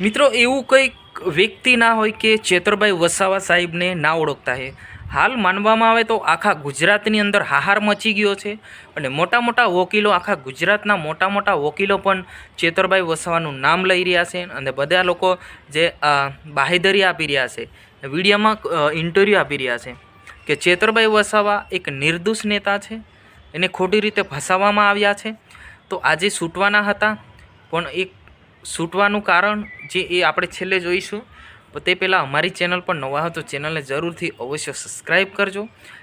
મિત્રો, એવું કંઈક વ્યક્તિ ના હોય કે ચેતરભાઈ વસાવા સાહેબને ના ઓળખતા હે. હાલ માનવામાં આવે તો આખા ગુજરાતની અંદર હાહાર મચી ગયો છે અને મોટા મોટા વકીલો, આખા ગુજરાતના મોટા મોટા વકીલો પણ ચેતરભાઈ વસાવાનું નામ લઈ રહ્યા છે અને બધા લોકો જે બાહેધરી આપી રહ્યા છે, વિડીયામાં ઇન્ટરવ્યૂ આપી રહ્યા છે કે ચેતરભાઈ વસાવા એક નિર્દોષ નેતા છે. એને ખોટી રીતે ફસાવવામાં આવ્યા છે. તો આજે છૂટવાના હતા, પણ એક છૂટવાનું કારણ જે એ આપણે છેલ્લે જોઈશું, તો પહેલાં અમારી ચેનલ પર નવા હો તો ચેનલને જરૂરથી અવશ્ય સબસ્ક્રાઈબ કરજો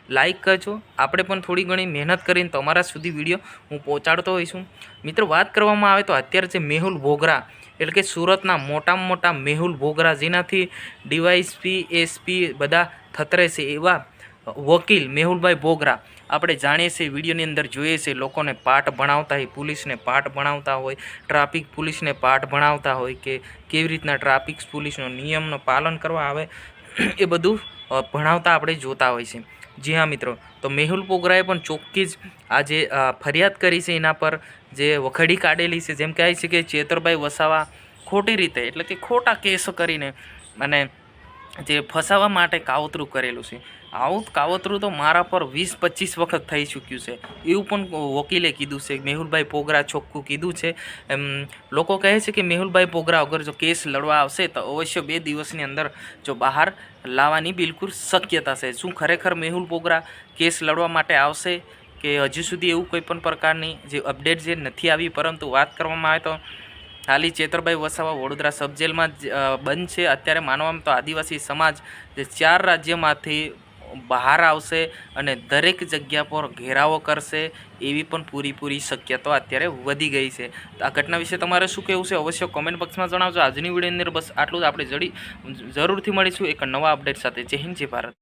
લાઇક કરજો. આપણે પણ થોડી ઘણી મહેનત કરીને તમારા સુધી વીડિયો હું પહોંચાડતો હોઈશું. મિત્રો, વાત કરવામાં આવે તો અત્યારે જે મેહુલ ભોગરા, એટલે કે સુરતના મોટામાં મોટા મેહુલ ભોગરા, જેનાથી ડીવાયસપી, એસપી બધા થતરે છે એવા વકીલ મેહુલભાઈ ભોગરા આપણે જાણીએ છીએ, વિડીયોની અંદર જોઈએ છીએ, લોકોને પાઠ ભણાવતા હોય, પોલીસને પાઠ ભણાવતા હોય, ટ્રાફિક પોલીસને પાઠ ભણાવતા હોય કે કેવી રીતના ટ્રાફિક પોલીસનો નિયમનું પાલન કરવા આવે, એ બધું ભણાવતા આપણે જોતા હોય છે જી હા, મિત્રો. તો મેહુલ પોગરાએ પણ ચોખ્ખી જ આજે ફરિયાદ કરી છે એના પર, જે વખડી કાઢેલી છે. જેમ કહે છે કે ચેતરભાઈ વસાવા ખોટી રીતે, એટલે કે ખોટા કેસ કરીને, અને જે ફસાવા માટે કાવતરું કરેલું છે. આવું કાવતરું તો મારા પર વીસ પચીસ વખત થઈ ચૂક્યું છે. એવું પણ વકીલે કીધું છે મેહુલભાઈ પોગરા ચોખ્ખું કીધું છે. એમ લોકો કહે છે કે મેહુલભાઈ પોગરા અગર જો કેસ લડવા આવશે તો અવશ્ય બે દિવસની અંદર જો બહાર લાવવાની બિલકુલ શક્યતા છે. શું ખરેખર મેહુલ પોગરા કેસ લડવા માટે આવશે કે હજુ સુધી એવું કોઈ પણ પ્રકારની જે અપડેટ જે નથી આવી પરંતુ વાત કરવામાં આવે તો હાલી ચેતરભાઈ વસાવા વડોદરા સબજેલમાં જ, બંધ છે. અત્યારે માનવામાં તો આદિવાસી સમાજ જે ચાર રાજ્યમાંથી બહાર આવશે અને દરેક જગ્યા પર ઘેરાવો કરશે એવી પણ પૂરીપૂરી શક્યતા અત્યારે વધી ગઈ છે. આ ઘટના વિશે તમારે શું કહેવું છે અવશ્ય કોમેન્ટ બોક્સમાં જણાવજો. આજની વિડીયોની અંદર બસ આટલું જ. આપણે જડી જરૂરથી મળીશું એક નવા અપડેટ સાથે. જય હિન્દ, જય ભારત.